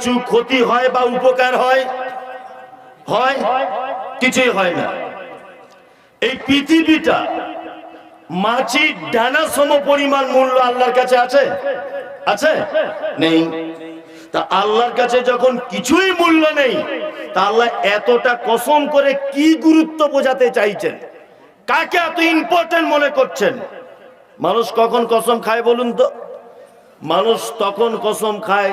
কিছু ক্ষতি হয় বা উপকার হয় হয়, কিছুই হয় না। এই পৃথিবীটা মাছির ডানা সম পরিমাণ মূল্য আল্লাহর কাছে আছে? আছে? নেই। তা আল্লাহর কাছে যখন কিছুই মূল্য নেই, তা আল্লাহ এতটা কসম করে কি গুরুত্ব বোঝাতে চাইছেন? কাকে এত ইম্পর্টেন্ট মনে করছেন? মানুষ কখন কসম খায় বলুন তো? মানুষ তখন কসম খায়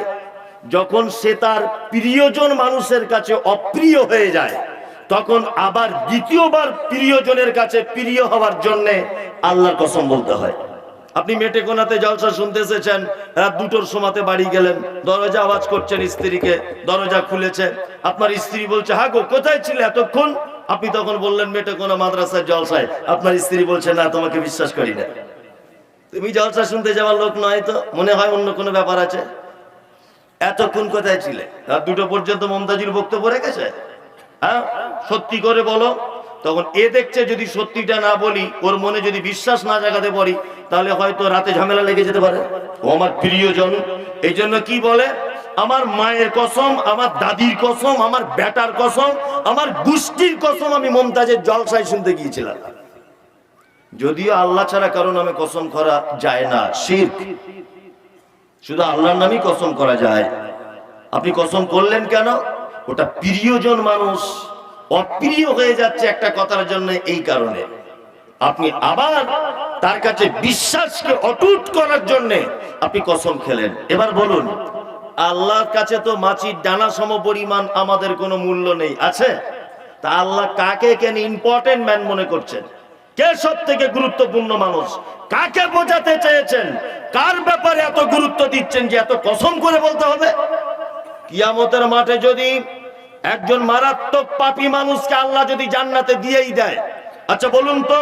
যখন সে তার প্রিয়জন মানুষের কাছে অপ্রিয় হয়ে যায়, তখন আবার দ্বিতীয়বার প্রিয়জনের কাছে প্রিয় হওয়ার জন্যে আল্লাহর কসম বলতে হয়। আপনি মেটে কোনাতে জলসা শুনতে এসেছেন, রাত দুটোর সময়তে বাড়ি গেলেন, দরজা আওয়াজ করছেন স্ত্রীকে, দরজা খুলেছে। আপনার স্ত্রী বলছে, হা গো, কোথায় ছিল এতক্ষণ? আপনি তখন বললেন, মেটে কোনা মাদ্রাসার জলসায়। আপনার স্ত্রী বলছে, না, তোমাকে বিশ্বাস করি না। তুমি জলসা শুনতে যাওয়ার লোক নয় তো? মনে হয় অন্য কোনো ব্যাপার আছে? এতক্ষণ কোথায় ছিলে? রাত দুটো পর্যন্ত মমতাজুর বক্তব্য রেখেছে? হ্যাঁ? সত্যি করে বলো। তখন এ দেখছে যদি সত্যিটা না বলি, ওর মনে যদি বিশ্বাস না জাগাতে পারি, তাহলে হয়তো রাতে ঝামেলা লেগে যেতে পারে। ও আমার প্রিয়জন। এই জন্য কি বলে? আমার মায়ের কসম, আমার দাদির কসম, আমার বেটার কসম, আমার গোষ্ঠীর কসম আমি মমতাজের জলসায় শুনতে গিয়েছিলাম। যদিও আল্লাহ ছাড়া কারণ আমি কসম করা যায় না, শির্ক। শুধু আল্লাহর নামই কসম করা যায়। আপনি কসম করলেন কেন? ওটা প্রিয়জন মানুষ অপ্রিয় হয়ে যাচ্ছে একটা কথার জন্য এই কারণে। আপনি আবার তার কাছে বিশ্বাসকে অটুট করার জন্য আপনি কসম খেলেন। এবার বলুন, আল্লাহর কাছে তো মাছির ডানা সম পরিমাণ আমাদের কোনো মূল্য নেই, আছে? তা আল্লাহ কাকে কেন ইম্পর্টেন্ট ম্যান মনে করছেন? কে সব থেকে গুরুত্বপূর্ণ মানুষ? কাকে বোঝাতে চেয়েছেন? কার ব্যাপারে এত গুরুত্ব দিচ্ছেন যে এত কসম করে বলতে হবে? কিয়ামতের মাঠে যদি একজন মারাত্মক পাপী মানুষকে আল্লাহ যদি জান্নাতে দিয়েই দেয় আচ্ছা বলুন তো,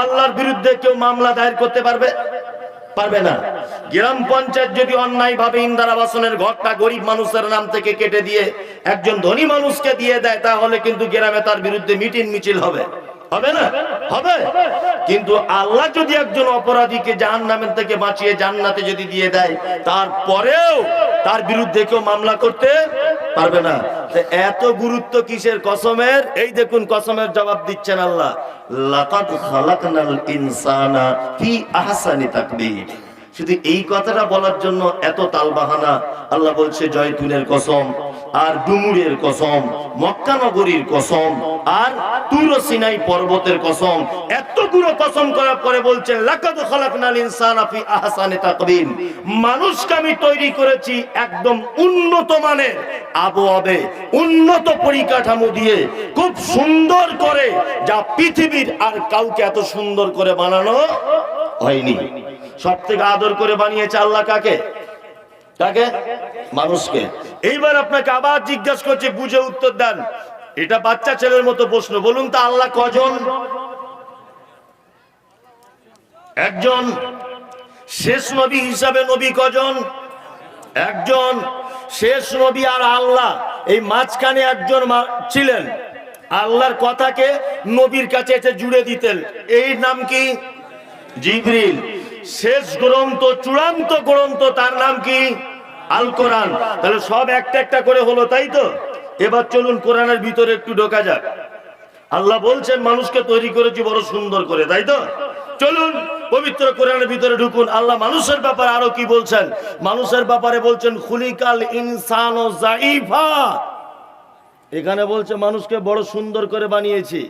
আল্লাহর বিরুদ্ধে কেউ মামলা দায়ের করতে পারবে? পারবে না। গ্রাম পঞ্চায়েত যদি অন্যায় ভাবে ইন্দিরাবাসনের ঘরটা গরিব মানুষের নাম থেকে কেটে দিয়ে একজন ধনী মানুষকে দিয়ে দেয়, তাহলে কিন্তু গ্রামে তার বিরুদ্ধে মিটিং মিছিল হবে। হবে না? হবে। কিন্তু আল্লাহ যদি একজন অপরাধীকে জাহান নামের থেকে বাঁচিয়ে জান্নাতে যদি দিয়ে দেয়, তারপরেও তার বিরুদ্ধে কেউ মামলা করতে পারবে না। এত গুরুত্ব কিসের কসমের? এই দেখুন, কসমের জবাব দিচ্ছেন আল্লাহ। ইনসানা আহসানি শুধু এই কথাটা বলার জন্য এত তালবাহানা। আল্লাহ বলছে জয় জয়তুনের কসম। আর ডুমুরের কসম, মক্কা নগরীর কসম, আর তুর সিনাই পর্বতের কসম। এতগুলো কসম করার পরে বলছে, লাকাদ খালাকনাল ইনসানা ফি আহসানি তাকবীম মানুষকে আমি তৈরি করেছি একদম উন্নত মানের আবহাওয়াবে, উন্নত পরিকাঠামো দিয়ে, খুব সুন্দর করে, যা পৃথিবীর আর কাউকে এত সুন্দর করে বানানো হয়নি। সব থেকে আদর করে বানিয়েছে আল্লাহ কাকে? কাকে? মানুষকে। এইবার আপনাকে আবার জিজ্ঞাসা করছে, বুঝে উত্তর দেন। এটা বাচ্চা ছেলের মতো প্রশ্ন। বলুন তো আল্লাহ কজন? একজন শেষ নবী হিসাবে নবী কজন? একজন শেষ নবী আর আল্লাহ। এই মাঝখানে একজন ছিলেন। আল্লাহর কথাকে নবীর কাছে এসে জুড়ে দিতেন। এই নাম কি? জিবরিল। শেষ গ্রন্থ, চূড়ান্ত গ্রন্থ, তার নাম কি? আল কোরআন তাহলে সব একটা একটা করে হলো, তাই তো? এবার চলুন কোরআনের ভিতরে একটু ঢোকা যাক। আল্লাহ বলছেন, মানুষকে তৈরি করেছি বড় সুন্দর করে, তাই তো? চলুন, পবিত্র কোরআনের ভিতরে ঢুকুন। আল্লাহ মানুষের ব্যাপারে আরও কি বলছেন? মানুষের ব্যাপারে বলছেন, খুলিকাল ইনসান ও জাইফা এখানে বলছে, মানুষকে বড় সুন্দর করে বানিয়েছি।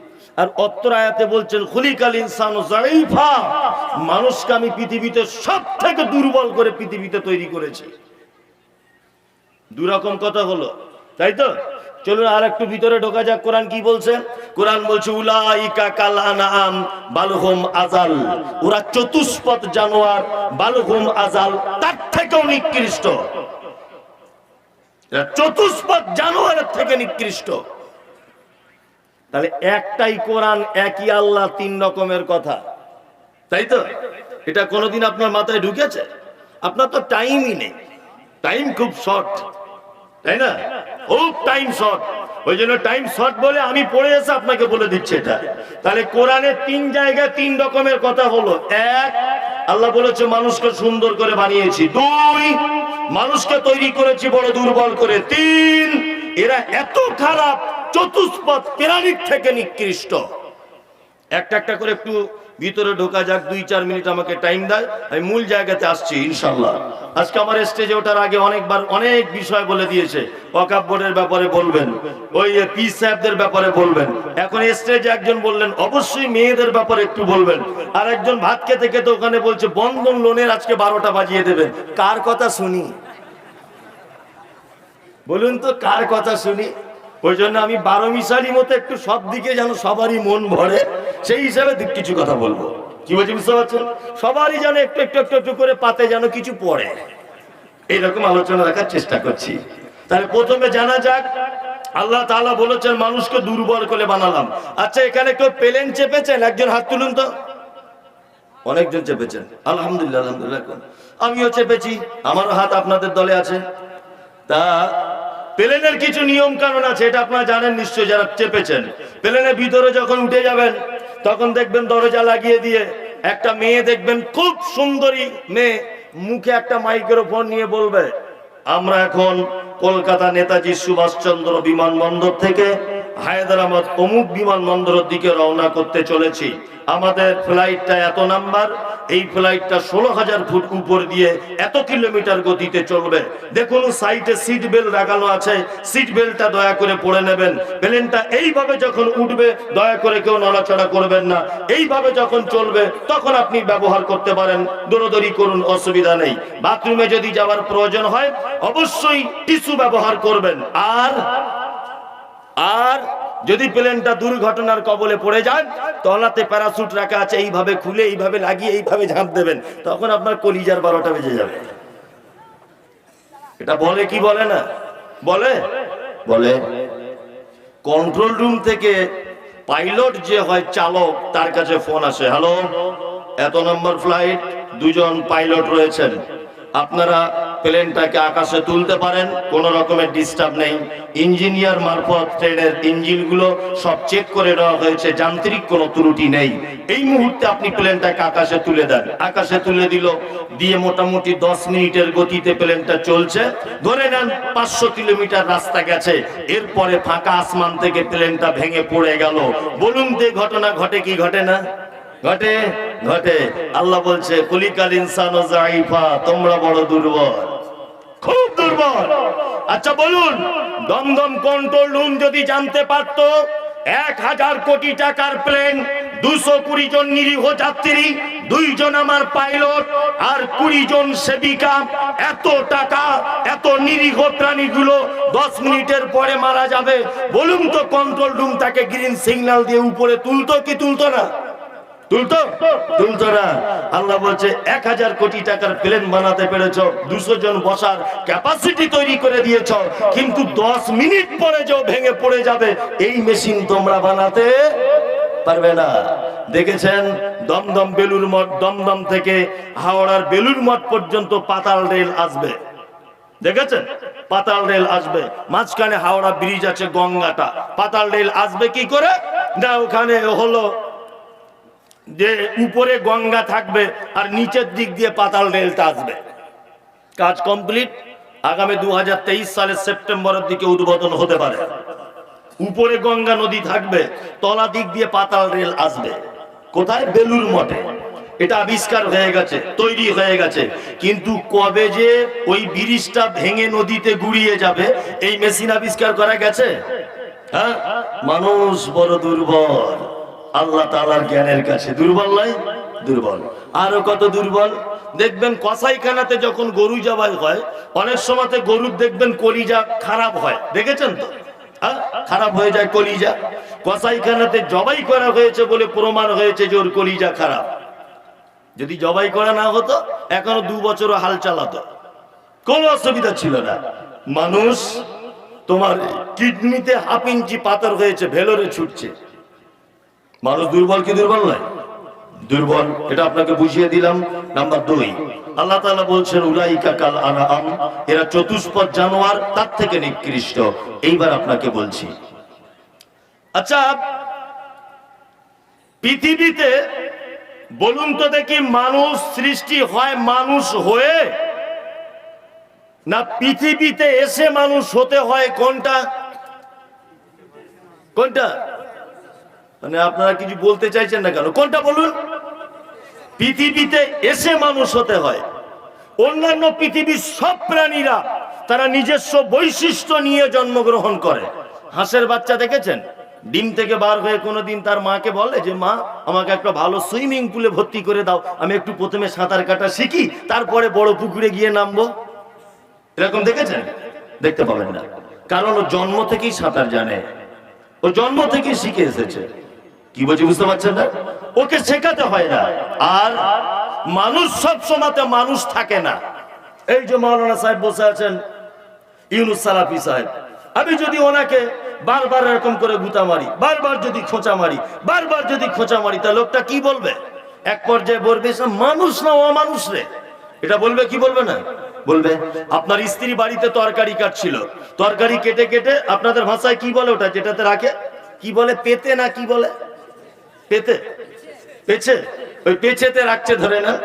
আর অত্র আয়াতে বলছেন, খুলিকাল ইনসান ও জাইফা মানুষকে আমি পৃথিবীতে সব থেকে দুর্বল করে পৃথিবীতে তৈরি করেছি। দুরকম কথা হলো, তাই তো? চলুন আর একটু ভিতরে ঢোকা যাক, কোরআন কি বলছে? কোরআন বলছে, উলাইকা কালানাম বালহুম আজাল ওরা চতুষ্পদ জানোয়ার, বালহুম আজাল তার থেকেও নিকৃষ্ট। চতুষ্পদ জানোয়ারের থেকে নিকৃষ্ট। তাহলে একটাই কোরআন, একই আল্লাহ, তিন রকমের কথা। তাই তো? এটা কোনোদিন আপনার মাথায় ঢুকেছে? আপনার তো টাইমই নেই। টাইম খুব শর্ট তাই না? খুব টাইম শর্ট ওই জন্য টাইম শর্ট বলে আমি পড়ে এসে আপনাকে বলে দিচ্ছি এটা। তাহলে কোরআনের তিন জায়গায় তিন রকমের কথা হলো। এক, আল্লাহ বলেছে, মানুষকে সুন্দর করে বানিয়েছি। দুই, মানুষকে তৈরি করেছি বড় দুর্বল করে। তিন, এরা এত খারাপ, চতুষ্পদ প্রাণীর থেকে নিকৃষ্ট। একটা একটা করে একটু ভিতরে ঢোকা যাক, দুই, চার মিনিট আমাকে টাইম দেয়, আমি মূল জায়গাতে আসছি ইনশাল্লাহ আজকে আমার স্টেজে ওঠার আগে অনেকবার অনেক বিষয় বলে দিয়েছে ওয়াকাব বোর্ডের ব্যাপারে বলবেন, ওই পি সাহেবদের ব্যাপারে বলবেন। এখন স্টেজে একজন বললেন, অবশ্যই মেয়েদের ব্যাপারে একটু বলবেন। আর একজন ভাত খেতে খেতে ওখানে বলছে, বন্ধন লোনের আজকে বারোটা বাজিয়ে দেবেন। কার কথা শুনি? বলুন তো, কার কথা শুনি? ওই জন্য আমি বারো মিশালি মতো একটু সব দিকে যেন সবারই মন ভরে, সেই হিসাবে কিছু কথা বলব। কি বলছি বুঝতে পারছেন? সবারই যেন একটু একটু একটু একটু করে পাতে যেন কিছু পড়ে। এইরকম আলোচনা রাখার চেষ্টা করছি। তাহলে প্রথমে জানা যাক, আল্লাহ তাআলা বলেছেন, মানুষকে দুর্বল করে বানালাম। আচ্ছা এখানে কেউ প্লেন চেপেছেন? একজন হাত তুলুন তো। অনেকজন চেপেছেন। আলহামদুলিল্লাহ আলহামদুলিল্লাহ। আমিও চেপেছি। আমারও হাত আপনাদের দলে আছে। তা প্লেনের কিছু নিয়ম কানুন আছে, এটা আপনারা জানেন নিশ্চয়ই যারা চেপেছেন। প্লেনের ভিতরে যখন উঠে যাবেন, তখন দেখবেন দরজা লাগিয়ে দিয়ে একটা মেয়ে দেখবেন, খুব সুন্দরী মেয়ে, মুখে একটা মাইক্রোফোন নিয়ে বলবে, আমরা এখন কলকাতা নেতাজি সুভাষচন্দ্র বিমানবন্দর থেকে হায়দ্রাবাদ অমুক বিমানবন্দরের দিকে রওনা করতে চলেছি। আমাদের ফ্লাইটটা এত নাম্বার, এই ফ্লাইটটা ষোলো হাজার ফুট উপর দিয়ে এত কিলোমিটার গতিতে চলবে। দেখুন সাইটে সিট বেল্ট লাগানো আছে। সিট বেল্টটা দয়া করে পড়ে নেবেন। প্লেনটা এইভাবে যখন উঠবে, দয়া করে কেউ নড়াচড়া করবেন না। এইভাবে যখন চলবে, তখন আপনি ব্যবহার করতে পারেন। দৌড়দৌড়ি করুন, অসুবিধা নেই। বাথরুমে যদি যাওয়ার প্রয়োজন হয়, অবশ্যই টিস্যু ব্যবহার করবেন। আর আর যদি প্লেনটা দুর্ঘটনার কবলে পড়ে যান তলাতে প্যারাসুট রাখা আছে, এইভাবে খুলে, এইভাবে লাগিয়ে, এইভাবে ঝাঁপ দেবেন, তখন আপনার কলিজার বারোটা বেজে যাবে। এটা বলে কি বলে না? বলে? বলে। কন্ট্রোল রুম থেকে পাইলট যে হয় চালক, তার কাছে ফোন আসে। হ্যালো এত নম্বর ফ্লাইট দুজন পাইলট রয়েছেন। আপনারা প্লেনটাকে আকাশে তুলতে পারেন, কোন রকমের ডিস্টার্ব নেই। ইঞ্জিনিয়ার মারফত ট্রেনের ইঞ্জিনগুলো সব চেক করে নেওয়া হয়েছে, যান্ত্রিক কোনো ত্রুটি নেই। এই মুহূর্তে আপনি প্লেনটাকে আকাশে তুলে দেন। আকাশে তুলে দিল, দিয়ে মোটামুটি দশ মিনিটের গতিতে প্লেনটা চলছে। ধরে নেন পাঁচশো কিলোমিটার রাস্তা গেছে, এরপরে ফাঁকা আসমান থেকে প্লেনটা ভেঙে পড়ে গেল। বলুন, যে ঘটনা ঘটে কি ঘটে না? ঘটে ঘটে। আল্লাহ বলছে, কুলিকাল ইনসান ও জাইফা তোমরা বড় দুর্বল। খুব দুর্বল। আচ্ছা বলুন, দমদম কন্ট্রোল রুম যদি জানতে পারতো, এক হাজার কোটি টাকার প্লেন দুশো কুড়ি জন নিরীহ যাত্রী দুইজন আমার পাইলট আর কুড়ি জন সেবিকা। এত টাকা, এত নিরীহ প্রাণীগুলো দশ মিনিটের পরে মারা যাবে। বলুন তো কন্ট্রোল রুম তাকে গ্রিন সিগন্যাল দিয়ে উপরে তুলতো কি তুলতো না? তুলতো? তুলতো না। আল্লাহ বলছে, এক হাজার কোটি টাকার প্লেন বানাতে পেরেছ, দুশো জন বসার ক্যাপাসিটি তৈরি করে দিয়েছ, কিন্তু দশ মিনিট পরে যে ভেঙে পড়ে যাবে, এই মেশিন তোমরা বানাতে পারবে না। দেখেছেন? দমদম বেলুর মঠ, দমদম থেকে হাওড়ার বেলুর মঠ পর্যন্ত পাতাল রেল আসবে। দেখেছেন? পাতাল রেল আসবে। মাঝখানে হাওড়া ব্রিজ আছে, গঙ্গাটা। পাতাল রেল আসবে কি করে? না, ওখানে হলো যে উপরে গঙ্গা থাকবে আর নিচের দিক দিয়ে পাতাল রেলটা আসবে। কাজ কমপ্লিট। আগামী দু হাজার তেইশ সালের সেপ্টেম্বরের দিকে উদ্বোধন হতে পারে। উপরে গঙ্গা নদী থাকবে, তলা দিক দিয়ে পাতাল রেল আসবে। কোথায়? বেলুর মঠে। এটা আবিষ্কার হয়ে গেছে, তৈরি হয়ে গেছে। কিন্তু কবে যে ওই ব্রিজটা ভেঙে নদীতে গুড়িয়ে যাবে, এই মেশিন আবিষ্কার করা গেছে? হ্যাঁ? মানুষ বড় দুর্বল। আল্লাহ তালার জ্ঞানের কাছে দুর্বল নয় দুর্বল। আরও কত দুর্বল? দেখবেন কসাইখানাতে যখন গরু জবাই হয়, অনেক সময়তে গরুর দেখবেন কলিজা খারাপ হয়। দেখেছেন তো? হ্যাঁ? খারাপ হয়ে যায় কলিজা। কসাইখানাতে জবাই করা হয়েছে বলে প্রমাণ হয়েছে যে ওর কলিজা খারাপ। যদি জবাই করা না হতো, এখনও দু বছরও হাল চালাতো। কোনো অসুবিধা ছিল না। মানুষ তোমার কিডনিতে হাফ ইঞ্চি পাথর হয়েছে, ভেলোরে ছুটছে। মানুষ দুর্বল কি দুর্বল নয়? দুর্বল, এটা আপনাকে বুঝিয়ে দিলাম। নাম্বার দুই, আল্লাহ তাআলা বলছেন, উলাইকা কাল আনাম এরা চতুষ্পদ জানোয়ার, তার থেকে নিকৃষ্ট। এইবার আপনাকে বলছি। আচ্ছা পৃথিবীতে বলুন তো দেখি মানুষ সৃষ্টি হয় মানুষ হয়ে, না পৃথিবীতে এসে মানুষ হতে হয় কোনটা? কোনটা? মানে আপনারা কিছু বলতে চাইছেন না কেন? কোনটা বলুন? পৃথিবীতে এসে মানুষ হতে হয়। অন্যান্য পৃথিবীর সব প্রাণীরা তারা নিজস্ব বৈশিষ্ট্য নিয়ে জন্মগ্রহণ করে। হাঁসের বাচ্চা দেখেছেন? ডিম থেকে বার হয়ে কোনোদিন তার মাকে বলে যে, মা, আমাকে একটা ভালো সুইমিং পুলে ভর্তি করে দাও। আমি একটু প্রথমে সাঁতার কাটা শিখি, তারপরে বড় পুকুরে গিয়ে নামবো। এরকম দেখেছেন? দেখতে পাবেন না। কারণ ও জন্ম থেকেই সাঁতার জানে। ও জন্ম থেকেই শিখে এসেছে। কি বলছি বুঝতে পারছেন না? ওকে শেখাতে হয় না। আর মানুষ সব সময়তে মানুষ থাকে না। এই যে মৌলানা সাহেব বসে আছেন, ইউনুস সালাফি সাহেব, আমি যদি ওনাকে বারবার এরকম করে গুতা মারি, বারবার যদি খোঁচা মারি, বারবার যদি খোঁচা মারি, তা লোকটা কি বলবে? এক পর্যায়ে বলবে, "সে মানুষ না, অমানুষ রে। এটা বলবে, কি বলবে না? বলবে, আপনার স্ত্রী বাড়িতে তরকারি কাটছিল। তরকারি কেটে কেটে আপনাদের ভাষায় কি বলে ওটা? যেটাতে রাখে? কি বলে? পেতে না কি বলে? পেতে পেছে ওই পেছেতে রাখছে ধরে না।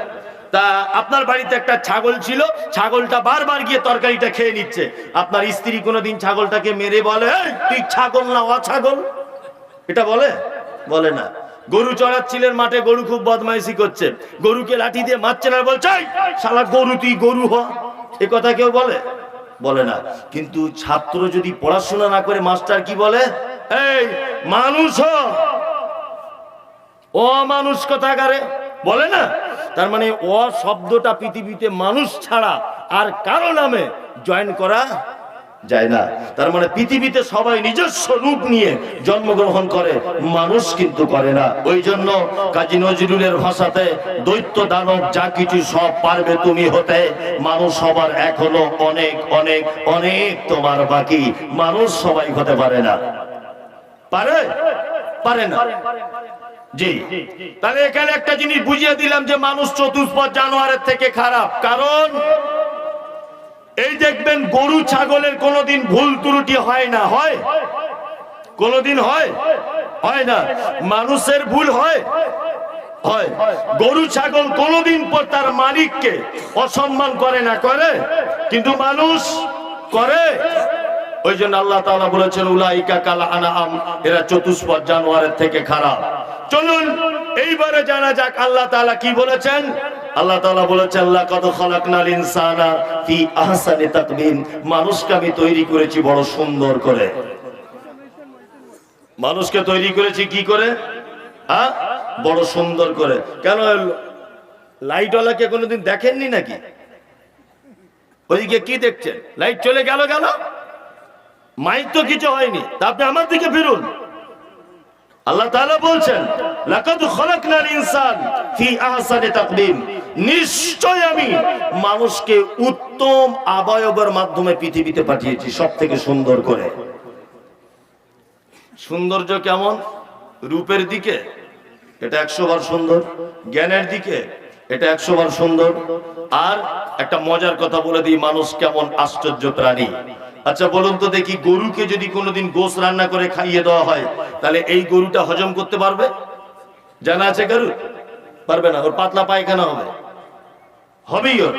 তা আপনার বাড়িতে একটা ছাগল ছিল ছাগলটা বারবার গিয়ে তরকারিটা খেয়ে নিচ্ছে। আপনার স্ত্রী কোনোদিন ছাগলটাকে মেরে বলে "এই, তুই ছাগল না অছাগল? এটা বলে? বলে না। গরু চড়াচ্ছিলেন মাঠে গরু খুব বদমাইশি করছে। গরুকে লাঠি দিয়ে মারছে না বলছে "এই, শালা গরু তুই গরু হ। এ কথা কেউ বলে? বলে না। কিন্তু ছাত্র যদি পড়াশোনা না করে মাস্টার কি বলে? এই মানুষ হ অমানুষ কথাকারে বলে না? তার মানে অ শব্দটা পৃথিবীতে মানুষ ছাড়া আর কারও নামে জয়েন করা যায় না। তার মানে পৃথিবীতে সবাই নিজস্ব রূপ নিয়ে জন্মগ্রহণ করে, মানুষ কিন্তু করে না। ওই জন্য কাজী নজরুলের ভাষাতে দৈত্য দানব যা কিছু সব পারবে তুমি হতে, মানুষ সবার এখনও অনেক অনেক অনেক তোমার বাকি। মানুষ সবাই হতে পারে না। পারে? পারে না। জি। তাহলে এখানে একটা জিনিস বুঝিয়ে দিলাম যে মানুষ চতুষ্পদ জানোয়ারের থেকে খারাপ। কারণ এই দেখবেন গরু ছাগলের কোনোদিন ভুল ত্রুটি হয় না। হয়? কোনোদিন হয়? হয় না। মানুষের ভুল হয়? হয়। গরু ছাগল কোনোদিন পর তার মালিককে অসম্মান করে না, করে? কিন্তু মানুষ করে। ওই জন্য আল্লাহ তাআলা বলেছেন, উলাইকা কালা আনাম এরা চতুষ্পদ জানোয়ারের থেকে খারাপ। চলুন, এইবারে জানা যাক আল্লাহ তাআলা কি বলেছেন। আল্লাহ তাআলা বলেছেন, লাকাদ খালাকনাল ইনসানা ফি আহসানি তাকবীম মানুষকে আমি তৈরি করেছি বড় সুন্দর করে। মানুষকে তৈরি করেছি কি করে? হ্যাঁ বড় সুন্দর করে। কেন লাইটওয়ালাকে কোনোদিন দেখেননি নাকি? ওইদিকে কি দেখছেন? লাইট চলে গেল গেল মাইক তো কিছু হয়নি। তা আপনি আমার দিকে ফিরুন। আল্লাহ তাআলা বলছেন, লাকাদ খলাকনাল ইনসান ফি আহসানি তাকবীম নিশ্চয় আমি মানুষকে উত্তম আবয়বের মাধ্যমে পৃথিবীতে পাঠিয়েছি, সবথেকে সুন্দর করে। সৌন্দর্য কেমন? রূপের দিকে, এটা একশো বার সুন্দর। জ্ঞানের দিকে, এটা একশো বার সুন্দর। আর একটা মজার কথা বলে দিই, মানুষ কেমন আশ্চর্য প্রাণী। আচ্ছা বলুন তো দেখি গরুকে যদি কোনোদিন গোস রান্না করে খাইয়ে দেওয়া হয়, তাহলে এই গরুটা হজম করতে পারবে? জানা আছে গরু পারবে না, ওর পাতলা পায়খানা হবে। হবেই ওর।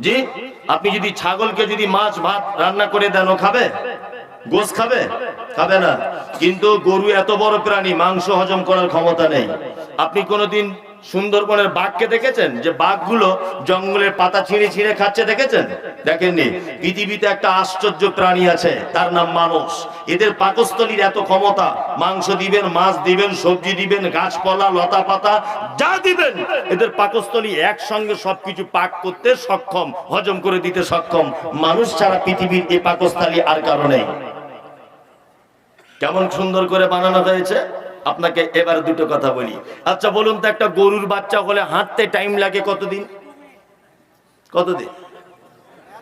জি? আপনি যদি ছাগলকে যদি মাছ, ভাত রান্না করে দেন, ও খাবে? গোস খাবে? খাবে না। কিন্তু গরু এত বড় প্রাণী, মাংস হজম করার ক্ষমতা নেই। আপনি কোনোদিন সুন্দরবনের বাঘকে দেখেছেন? যে বাঘগুলো জঙ্গলের পাতা ছিঁড়ে ছিঁড়ে খাচ্ছে দেখেছেন? দেখেননি? পৃথিবীতে একটা আশ্চর্য প্রাণী আছে, তার নাম মানুষ এদের পাকস্থলীর এত ক্ষমতা, মাংস দিবেন, মাছ দিবেন, সবজি দিবেন, গাছপালা লতা পাতা যা দিবেন। এদের পাকস্থলী একসঙ্গে সবকিছু পাক করতে সক্ষম, হজম করে দিতে সক্ষম। মানুষ ছাড়া পৃথিবীর এই পাকস্থলী আর কারণে কেমন সুন্দর করে বানানো হয়েছে? আপনাকে এবার দুটো কথা বলি। আচ্ছা বলুন তো, একটা গরুর বাচ্চা হলে হাঁটতে টাইম লাগে কতদিন? কতদিন?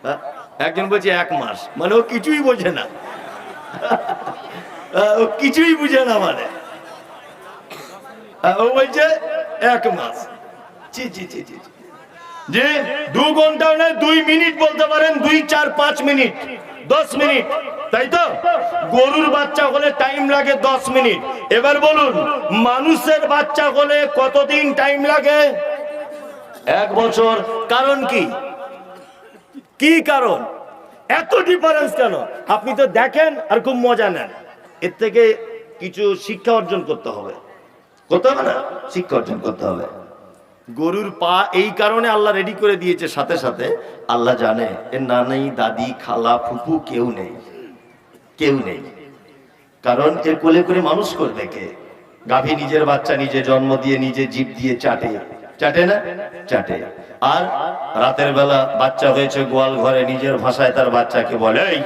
হ্যাঁ? একজন বলছে এক মাস। মানে ও কিছুই বোঝে না। ও কিছুই বুঝে না মানে। ও বলছে এক মাস। জি জি জি জি। যে দু ঘণ্টা নয়, দুই মিনিট বলতে পারেন, দুই, চার, পাঁচ মিনিট। দশ মিনিট। তাই তো? গরুর বাচ্চা হলে টাইম লাগে দশ মিনিট। এবার বলুন, মানুষের বাচ্চা হলে কতদিন টাইম লাগে? এক বছর। কারণ কি? কি কারণ? এত ডিফারেন্স কেন? আপনি তো দেখেন আর খুব মজা নেন। এর থেকে কিছু শিক্ষা অর্জন করতে হবে। করতে হবে না? শিক্ষা অর্জন করতে হবে। গরুর পা এই কারণে আল্লাহ রেডি করে দিয়েছে সাথে সাথে আল্লাহ জানে এর নানি দাদি খালা ফুপু কেউ নেই কেউ নেই। কারণ এর কোলে করে মানুষ করবে কে? গাভী নিজের বাচ্চা নিজে জন্ম দিয়ে নিজে জীব দিয়ে চাটে। চাটে না? চাটে। আর রাতের বেলা বাচ্চা হয়েছে গোয়াল ঘরে নিজের ভাষায় তার বাচ্চাকে বলে "এই,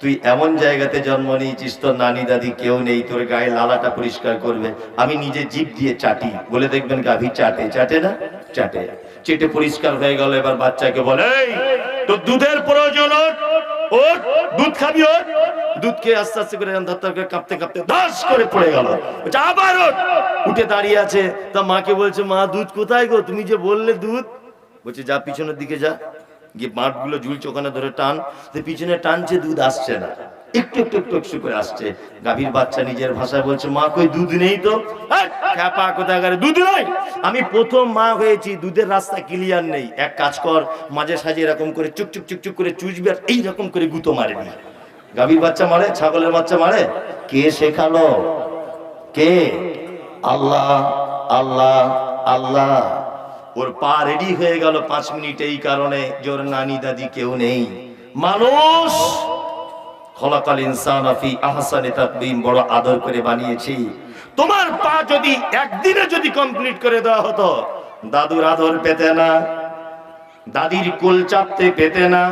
তুই এমন জায়গাতে জন্ম নিয়েছিস তোর নানি দাদি কেউ নেই তোর গায়ে লালাটা পরিষ্কার করবে। আমি নিজে জীব দিয়ে চাটি বলে দেখবেন গাভী চাটে। চাটে না? চাটে। চেটে পরিষ্কার হয়ে গেল এবার বাচ্চাকে বলে "এই, তোর দুধের প্রয়োজন দুধ খাবি ওঠ দুধ খেয়ে আস্তে আস্তে করে কাঁপতে কাঁপতে দাস করে গেল। আবার উঠে দাঁড়িয়ে আছে। তা বলছে মা দুধ কোথায় গো? তুমি যে বললে দুধ? বলছে যা পিছনের দিকে যা। গিয়ে মাঠগুলো ঝুলছে, ওখানে ধরে টান পিছনে টানছে দুধ আসছে না। একটু একটু একটু একটু করে আসছে। গাভীর বাচ্চা নিজের ভাষায় বলছে, মা, কই দুধ নেই তো? দুধ আমি প্রথম মা হয়েছি, দুধের রাস্তা ক্লিয়ার নেই। এক কাজ কর, মাঝে সাঝে এরকম করে চুক চুক চুক চুক করে চুষবে আর এইরকম করে গুঁতো মারবি। গাভীর বাচ্চা মারে, ছাগলের বাচ্চা মারে? কে শেখালো? কে? আল্লাহ আল্লাহ আল্লাহ। ওর পা রেডি হয়ে গেল পাঁচ মিনিট এই কারণে। জোর নানি দাদি কেউ নেই। মানুষ আদর করে বানিয়েছি। তোমার পা যদি যদি কমপ্লিট করে দেওয়া হতো, দাদুর আদর পেতে না, দাদির কোল চাপতে পেতে না,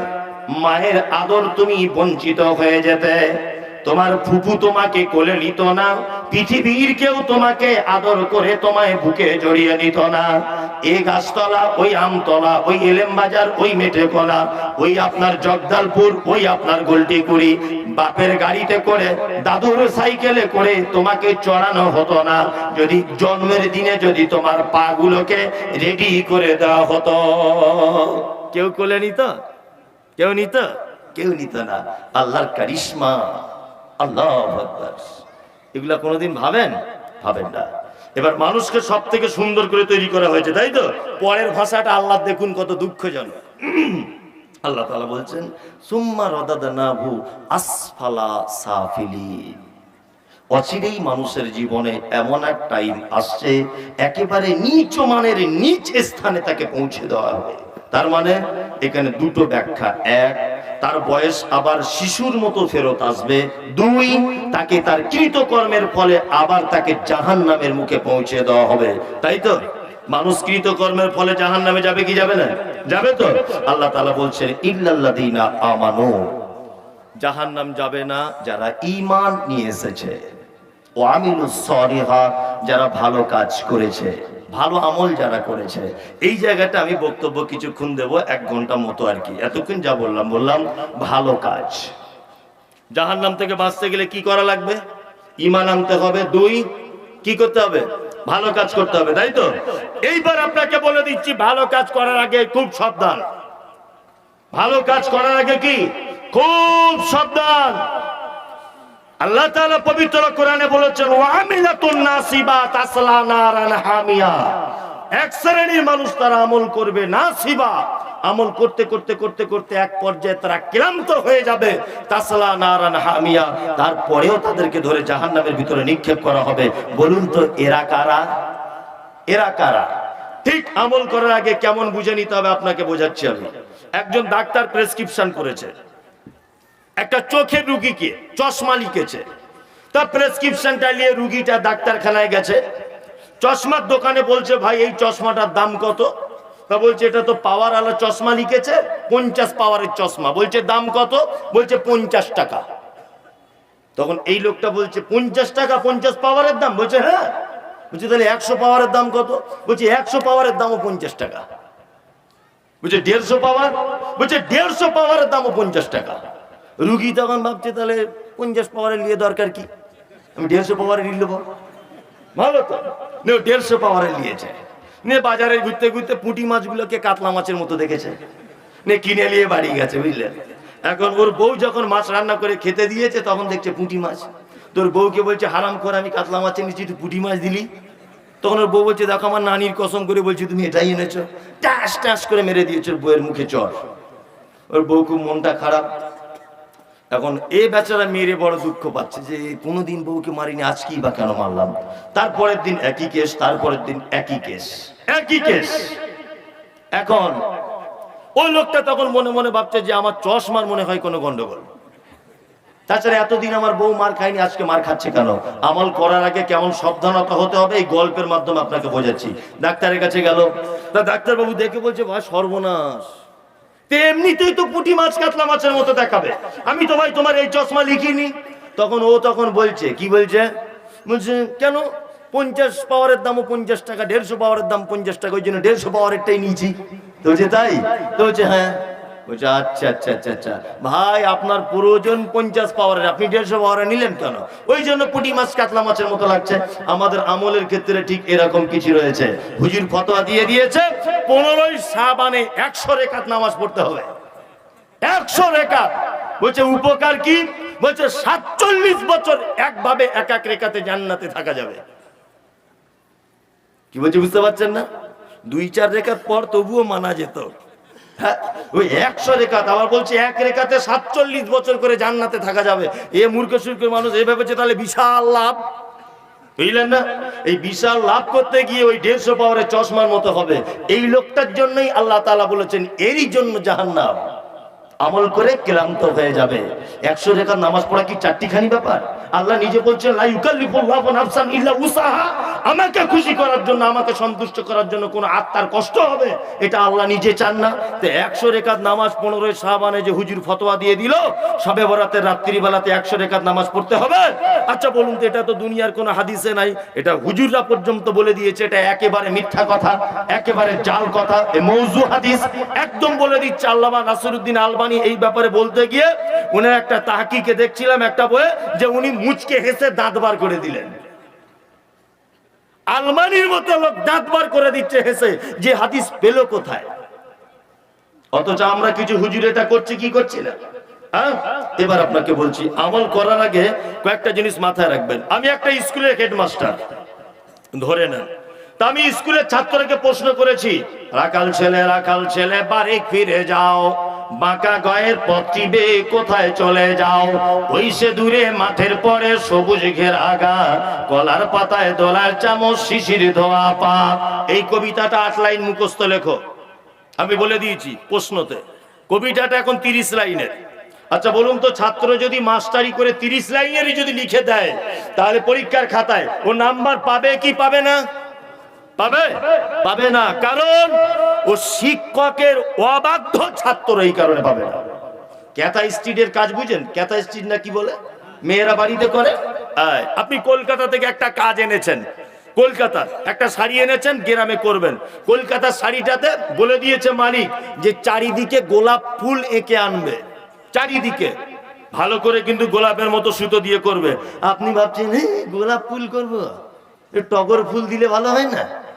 মায়ের আদর তুমি বঞ্চিত হয়ে যেতে, তোমার ফুফু তোমাকে কোলে নিত না পৃথিবীর কেউ তোমাকে আদর করে তোমায় বুকে জড়িয়ে নিত না। এ গাছতলা ওই আমতলা ওই এলেম বাজার ওই মেটেকোলা ওই আপনার জগদালপুর ওই আপনার গোলটিকুড়ি। বাপের গাড়িতে করে দাদুর সাইকেলে করে তোমাকে চড়ানো হতো না। যদি জন্মের দিনে যদি তোমার পাগুলোকে রেডি করে দেওয়া হতো। কেউ কোলে নিত? কেউ নিত? কেউ নিত না। আল্লাহর কারিশমা। আল্লাহ আকবার। এগুলা কোনোদিন ভাবেন? ভাবেন না। এবার মানুষকে সব থেকে সুন্দর করে তৈরি করা হয়েছে, তাই তো? পরের ভাষাটা আল্লাহ দেখুন কত দুঃখজনক। আল্লাহ তালা বলছেন, সুম্মা রদাদনাহু আসফালা সাফিলিন। অচিরেই মানুষের জীবনে এমন এক টাইম আসছে, একেবারে নিচ মানের নিচ স্থানে তাকে পৌঁছে দেওয়া হবে। তার মানে এখানে দুটো ব্যাখ্যা। এক তার বয়স আবার শিশুর মতো ফেরত আসবে। দুই, তাকে তার কৃতকর্মের ফলে আবার তাকে জাহান নামের মুখে পৌঁছে দেওয়া হবে। তাই তো? মানুষ কৃতকর্মের ফলে জাহান নামে যাবে কি যাবে না? যাবে তো? আল্লাহ তাআলা বলছেন, ইল্লাল্লাযীনা আমানু। জাহান নাম যাবে না, যারা ঈমান নিয়ে এসেছে। ও আমিলু সরিহা যারা ভালো কাজ করেছে। ভালো আমল যারা করেছে। এই জায়গাটা আমি বক্তব্য কিছুক্ষণ দেব, এক ঘণ্টা মতো আর কি। এতক্ষণ যা বললাম বললাম ভালো কাজ। জাহান নাম থেকে বাঁচতে গেলে কি করা লাগবে? ইমান আনতে হবে, দুই, কি করতে হবে? ভালো কাজ করতে হবে, তাই তো? এইবার আপনাকে বলে দিচ্ছি, ভালো কাজ করার আগে খুব সাবধান। ভালো কাজ করার আগে কি? খুব সাবধান। আল্লাহ তাআলা পবিত্র কোরআনে বলেছেন ওয়ামিলাতুন নাসিবা তাসলা নারান হামিয়া। এক শ্রেণির মানুষ তারা আমল করবে নাসিবা। আমল করতে করতে করতে করতে এক পর্যায়ে তারা ক্লান্ত হয়ে যাবে, তাসলা নারান হামিয়া। তারপরেও তাদেরকে ধরে জাহান্নামের ভিতরে নিক্ষেপ করা হবে। বলুন তো, এরা কারা? এরা কারা? ঠিক আমল করার আগে কেমন বুঝে নিতে হবে আপনাকে বোঝাচ্ছি আমি। একজন ডাক্তার প্রেসক্রিপশন করেছে। একটা চোখের রুগীকে চশমা লিখেছে। তা প্রেসক্রিপশনটা নিয়ে রুগীটা ডাক্তারখানায় গেছে। চশমার দোকানে বলছে, ভাই, এই চশমাটার দাম কত? তা বলছে, এটা তো পাওয়ার আলা চশমা লিখেছে, পঞ্চাশ পাওয়ারের চশমা। বলছে, দাম কত? বলছে, পঞ্চাশ টাকা। তখন এই লোকটা বলছে, পঞ্চাশ টাকা, পঞ্চাশ পাওয়ারের দাম? বলছে হ্যাঁ। বলছে, তাহলে একশো পাওয়ারের দাম কত? বলছে, একশো পাওয়ারের দামও পঞ্চাশ টাকা। বলছে, দেড়শো পাওয়ার? বলছে, দেড়শো পাওয়ারের দামও পঞ্চাশ টাকা। রুগী তখন ভাবছে, তাহলে পঞ্চাশ পাওয়ারের নিয়ে দরকার কি? আমি দেড়শো পাওয়ারে নিয়ে নেব। ভালো তো। দেড়শো পাওয়ারে নিয়েছে। নে বাজারে ঘুরতে ঘুরতে পুঁটি মাছগুলোকে কাতলা মাছের মতো দেখেছে। নে কিনে নিয়ে বাড়ি গেছে, বুঝলেন? এখন ওর বউ যখন মাছ রান্না করে খেতে দিয়েছে, তখন দেখছে পুঁটি মাছ। তোর বউকে বলছে, হারাম করে, আমি কাতলা মাছের নিচে তুই পুঁটি মাছ দিলি? তখন ওর বউ বলছে, দেখো আমার নানির কসম করে বলছি, তুমি এটাই এনেছো। টাস টাস করে মেরে দিয়েছ বউয়ের মুখে চর। ওর বউ খুব মনটা খারাপ। এখন এ বেচারা মেরে বড় দুঃখ পাচ্ছে যে কোনোদিন বউকে মারিনি, আজকেই বা কেন মারলাম? তারপরের দিন একই কেস, তারপরের দিন একই কেস একই কেস। এখন ওই লোকটা তখন মনে মনে ভাবছে যে আমার চশমার মনে হয় কোনো গন্ডগোল। তাছাড়া এতদিন আমার বউ মার খায়নি, আজকে মার খাচ্ছে কেন? আমল করার আগে কেমন সাবধানতা হতে হবে? এই গল্পের মাধ্যমে আপনাকে বোঝাচ্ছি। ডাক্তারের কাছে গেল। তা ডাক্তারবাবু দেখে বলছে, ভাই, সর্বনাশ। এমনিতেই তো পুঁটি মাছ কাতলা মাছের মতো দেখাবে। আমি তো ভাই তোমার এই চশমা লিখিনি। তখন ও তখন বলছে, কি বলছে? বলছে, কেন? পঞ্চাশ পাওয়ারের দামও পঞ্চাশ টাকা, দেড়শো পাওয়ারের দাম পঞ্চাশ টাকা, ওই জন্য দেড়শো পাওয়ারেরটাই নিয়েছি। তো তাই? তো বলছে হ্যাঁ। বলছে আচ্ছা আচ্ছা আচ্ছা আচ্ছা। ভাই, আপনার প্রয়োজন পঞ্চাশ পাওয়ারের। আপনি দেড়শো পাওয়ারে নিলেন কেন? ওই জন্য পুঁটি মাছ, কাতলা মাছের মতো লাগছে। আমাদের আমলের ক্ষেত্রে ঠিক এরকম কিছু রয়েছে। হুজুর ফতোয়া দিয়ে দিয়েছে, পনেরোই সাবানে একশো রেখাত নামাজ পড়তে হবে। একশো রেখাত। বলছে, উপকার কি? বলছে, সাতচল্লিশ বছর একভাবে এক এক রেখাতে জান্নাতে থাকা যাবে। কি বলছে, বুঝতে পারছেন না? দুই, চার রেখাত পর তবুও মানা যেত। ওই একশো আবার বলছি এক সাতচল্লিশ বছর করে জান্নাতে থাকা যাবে। এ মানুষ ভেবেছে তাহলে বিশাল লাভ। বুঝলেন না? এই বিশাল লাভ করতে গিয়ে ওই দেড়শো চশমার মতো হবে। এই লোকটার জন্যই আল্লাহ তালা বলেছেন, এরই জন্য জাহান্নাম। আমল করে ক্লান্ত হয়ে যাবে। একশো রেখার নামাজ পড়া কি চারটিখানি ব্যাপার? আল্লাহ নিজে বলছেন আমাকে খুশি করার জন্য, আমাকে সন্তুষ্ট করার জন্য কোন আত্মার কষ্ট হবে? এটা আল্লাহ নিজে চান না। তো একশো রেখাত নামাজ পনেরোই সাহাবানে যে হুজুর ফতোয়া দিয়ে দিল, সবে বরাতের রাত্রিবেলাতে একশো রেখাত নামাজ পড়তে হবে? আচ্ছা বলুন তো, এটা তো দুনিয়ার কোনো হাদিসে নাই। এটা হুজুররা পর্যন্ত বলে দিয়েছে, এটা একেবারে মিথ্যা কথা, একেবারে জাল কথা মৌজু হাদিস। একদম বলে দিচ্ছে আল্লামা নাসিরুদ্দিন আলবানি এই ব্যাপারে বলতে গিয়ে উনি একটা তাহাকিকে দেখছিলাম একটা বইয়ে যে উনি মুচকে হেসে দাঁত বার করে দিলেন। আলমানির মতো লোক দাঁত বার করে দিচ্ছে হেসে, যে হাদিস পেল কোথায়? অথচ আমরা কিছু হুজুর এটা করছি কি করছি না? হ্যাঁ? এবার আপনাকে বলছি, আমল করার আগে কয়েকটা জিনিস মাথায় রাখবেন। আমি একটা স্কুলের হেডমাস্টার, ধরে নেন। তা আমি স্কুলের ছাত্রকে প্রশ্ন করেছি, রাখাল ছেলে রাখাল ছেলে, বাড়ি ফিরে যাও। বাঁকা গয়ের পথটিবে কোথায় চলে যাও? ওই সে দূরে মাঠের পরে সবুজ ঘেরা গা কলার পাতায় দোলার চামচ, শিশির ধোয়া পা। এই কবিতাটা আট লাইন মুখস্থ লেখো। আমি বলে দিয়েছি প্রশ্নতে। কবিতাটা এখন তিরিশ লাইনের। আচ্ছা বলুন তো, ছাত্র যদি মাস্টারি করে তিরিশ লাইনেরই যদি লিখে দেয়, তাহলে পরীক্ষার খাতায় ও নাম্বার পাবে কি পাবে না? পাবে? পাবে না। কারণ ও শিক্ষকের অবাধ্য ছাত্র এই কারণে পাবে না। ক্যাথা স্ট্রিটের কাজ বুঝেন? ক্যাথা স্ট্রিট না কি বলে? মেয়েরা বাড়িতে করে। আপনি কলকাতা থেকে একটা কাজ এনেছেন। কলকাতা একটা শাড়ি এনেছেন গ্রামে করবেন। কলকাতার শাড়িটাতে বলে দিয়েছে মালিক যে চারিদিকে গোলাপ ফুল এঁকে আনবে। চারিদিকে। ভালো করে কিন্তু গোলাপের মতো সুতো দিয়ে করবে। আপনি ভাবছেন "এই, গোলাপ ফুল করব? টগর ফুল দিলে ভালো হয় না?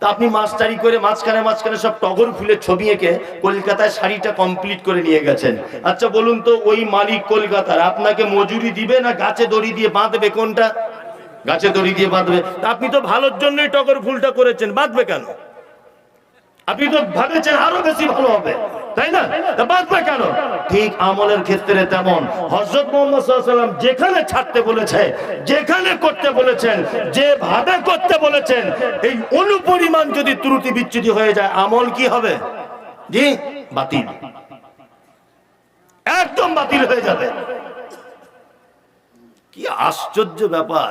তা আপনি চারি করে মাঝখানে মাঝখানে সব টগর ফুলের ছবি এঁকে কলকাতায় শাড়িটা কমপ্লিট করে নিয়ে গেছেন। আচ্ছা বলুন তো ওই মালিক কলকাতার, আপনাকে মজুরি দিবে না গাছে দড়ি দিয়ে বাঁধবে কোনটা? গাছে দড়ি দিয়ে বাঁধবে। তা আপনি তো ভালোর জন্যই টগর ফুলটা করেছেন, বাঁধবে কেন? আপনি তো ভাবেছেন আরও বেশি ভালো হবে। তাই না? তা বাঁধবে কেন? ঠিক আমলের ক্ষেত্রে তেমন। হজরত মোহাম্মদ সাল্লাম যেখানে ছাড়তে বলেছে, যেখানে করতে বলেছেন, যেভাবে করতে বলেছেন, এই অনুপরিমাণ যদি ত্রুটি বিচ্যুতি হয়ে যায়, আমল কি হবে? জি, বাতিল। একদম বাতিল হয়ে যাবে। কি আশ্চর্য ব্যাপার।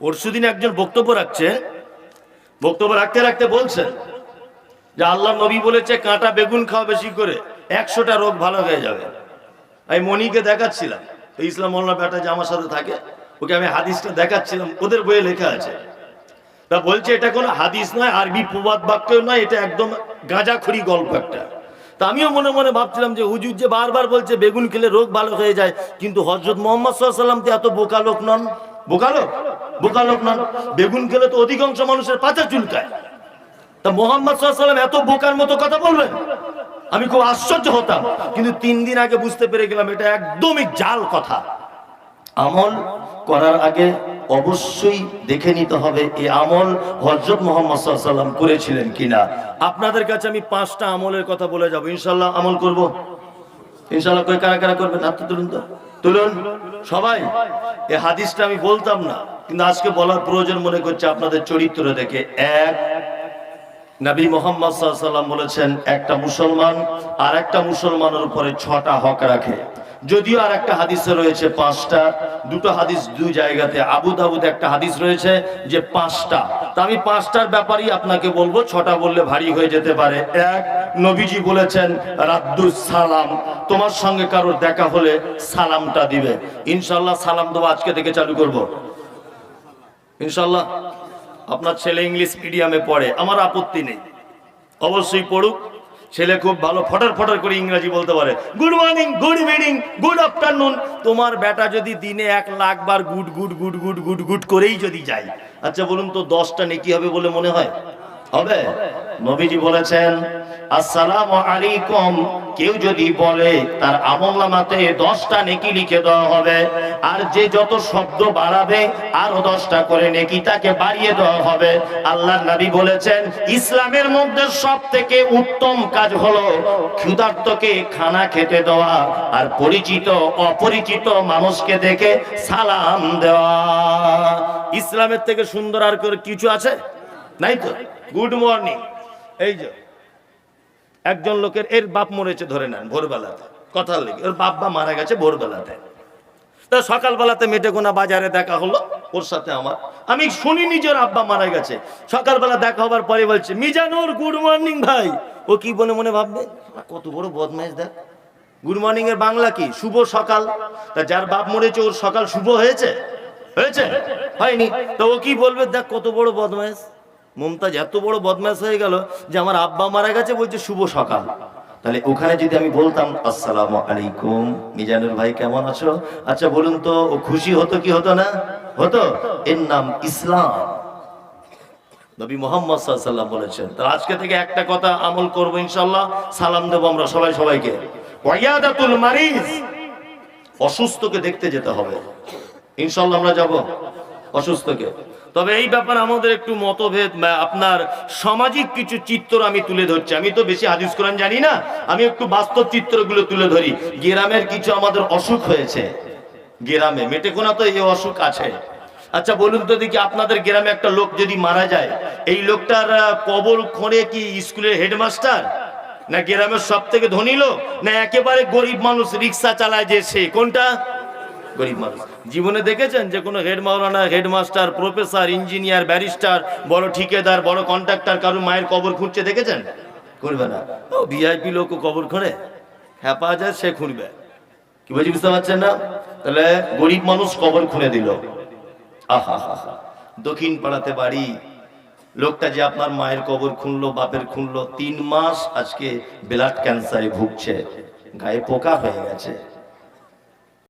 পরশুদিন একজন বক্তব্য রাখছে, বক্তব্য রাখতে রাখতে বলছেন যে আল্লাহ নবী বলেছে, কাঁটা বেগুন খাওয়া বেশি করে, একশোটা রোগ ভালো হয়ে যাবে। আমি মনিকে দেখাচ্ছিলাম ইসলাম মোল্লা বেটা যে আমার সাথে থাকে, ওকে আমি হাদিসটা দেখাচ্ছিলাম, ওদের বইয়ে লেখা আছে। তা বলছে, এটা কোনো হাদিস নয়, আরবি প্রবাদ বাক্য নয়, এটা একদম গাঁজাখড়ি গল্প একটা। তা আমিও মনে মনে ভাবছিলাম যে, হুজুর যে বারবার বলছে, বেগুন খেলে রোগ ভালো হয়ে যায়, কিন্তু হজরত মোহাম্মদ সাল্লাম তো এত বোকা লোক নন। বোকা লোক? বোকা লোক নন। বেগুন খেলে তো অধিকাংশ মানুষের পাতা চুলকায়। তা মোহাম্মদ সাল্লাম এত বোকার মতো কথা বলবেন আমি খুব আশ্চর্য হতাম। কিন্তু তিন দিন আগে বুঝতে পেরে গেলাম, এটা একদমই জাল কথা। আমল করার আগে অবশ্যই দেখে নিতে হবে এই আমল হজরত মোহাম্মদ সাল্লাম করেছিলেন কিনা। আপনাদের কাছে আমি পাঁচটা আমলের কথা বলে যাব। ইনশাল্লাহ আমল করব। ইনশাল্লাহ কই, কারা কারা করবেন? হাত তুলুন তো। তুলুন। সবাই? এই হাদিসটা আমি বলতাম না, কিন্তু আজকে বলার প্রয়োজন মনে করছে আপনাদের চরিত্র দেখে। এক নবী মোহাম্মদ সাল্লাম বলেছেন, একটা মুসলমান আর একটা মুসলমানের উপরে ছটা হক রাখে। যদিও আর একটা হাদিসে রয়েছে পাঁচটা, দুটো হাদিস দুই জায়গাতে, আবু দাবুদ একটা হাদিস রয়েছে যে পাঁচটা। তা আমি পাঁচটার ব্যাপারই আপনাকে বলব, ছটা বললে ভারী হয়ে যেতে পারে। এক, নবীজি বলেছেন, রাদ্দুস সালাম, তোমার সঙ্গে কারোর দেখা হলে সালামটা দিবে। ইনশাল্লাহ সালাম দেবো আজকে থেকে চালু করব। ইনশাল্লাহ আপনার ছেলে ইংলিশ মিডিয়ামে পড়ে, আমার আপত্তি নেই। অবশ্যই পড়ুক। ছেলে খুব ভালো, ফটার ফটার করে ইংরাজি বলতে পারে। Good morning good evening good afternoon তোমার বেটা যদি দিনে এক লাখ বার good good good good good good করেই যদি যায়। আচ্ছা বলুন তো দশটা নেকি হবে বলে মনে হয়? হবে। নবীজি বলেছেন, আসসালামু আলাইকুম। কেউ যদি বলে, তার আমলনামাতে দশটা নেকি লিখে দেওয়া হবে, আর যে যত শব্দ বাড়াবে, আরও দশটা করে নেকি তাকে বাড়িয়ে দেওয়া হবে। আল্লাহ নবী বলেছেন, ইসলামের মধ্যে সব থেকে উত্তম কাজ হলো ক্ষুধার্তকে খানা খেতে দেওয়া আর পরিচিত, অপরিচিত মানুষকে দেখে সালাম দেওয়া। ইসলামের থেকে সুন্দর আর কিছু আছে? নাই তো? গুড মর্নিং এই যে, একজন লোকের এর বাপ মরেছে ধরে নেন ভোরবেলাতে। কথা লেগে, ওর বাপ বা মারা গেছে ভোরবেলাতে। তা সকালবেলাতে মেটে গোনা বাজারে দেখা হলো ওর সাথে আমার। আমি শুনি নিজের আব্বা মারা গেছে। সকালবেলা দেখা হবার পরে বলছে, মিজানুর গুড মর্নিং ভাই। ও কি মনে মনে ভাববে? কত বড় বদমাইশ দেখ। গুড মর্নিং এর বাংলা কি? শুভ সকাল। তা যার বাপ মরেছে, ওর সকাল শুভ হয়েছে? হয়েছে? হয়নি। তো ও কি বলবে? দেখ, কত বড় বদমাইশ। মমতাজ এত বড় বদমাস হয়ে গেল যে আমার আব্বা মারা গেছে বলছে, শুভ সকাল। তাহলে ওখানে যদি আমি বলতাম, আসসালামু আলাইকুম, মিজানুর ভাই কেমন আছো? আচ্ছা বলুন তো, ও খুশি হতো কি হতো না? হতো? এর নাম ইসলাম। নবী মোহাম্মদ সাল্লাম বলেছেন তো আজকে থেকে একটা কথা আমল করব ইনশাল্লাহ সালাম দেবো আমরা সবাই সবাইকে। মারিজ, অসুস্থকে দেখতে যেতে হবে। ইনশাল্লাহ আমরা যাব অসুস্থকে। তবে এই ব্যাপারে আমাদের একটু মতভেদ আপনার সামাজিক কিছু চিত্র আমি তুলে ধরছি। আমি তো বেশি হাদিস কোরআন জানি না, আমি একটু বাস্তব চিত্রগুলো তুলে ধরি। গ্রামের কিছু আমাদের অসুখ হয়েছে। গ্রামে, মেটেকোনা তো এই অসুখ আছে। আচ্ছা বলুন তো দেখি আপনাদের গ্রামে একটা লোক যদি মারা যায়, এই লোকটার কবর খোঁড়ে কি স্কুলের হেডমাস্টার? না গ্রামের সব থেকে ধনী লোক? না একেবারে গরিব মানুষ রিক্সা চালায় যে সে? কোনটা? গরিব মানুষ। জীবনে দেখেছেন যে কোনো হেড মাওলানা হেডমাস্টার প্রফেসর, ইঞ্জিনিয়ার, ব্যারিস্টার, বড় ঠিকাদার, বড় কন্ট্রাক্টর কারও মায়ের কবর খুঁড়ছে দেখেছেন? করবে না। ও ভিআইপি লোক কবর খোঁড়ে? হ্যাঁ পাওয়া যায়, সে খুঁড়বে। কি বলছি, বুঝতে পারছেন না? তাহলে গরিব মানুষ কবর খুঁড়ে দিল। আহা দক্ষিণ পাড়াতে বাড়ি। লোকটা যে আপনার মায়ের কবর খুনলো বাপের খুনলো তিন মাস আজকে ব্লাড ক্যান্সারে ভুগছে। গায়ে পোকা হয়ে গেছে।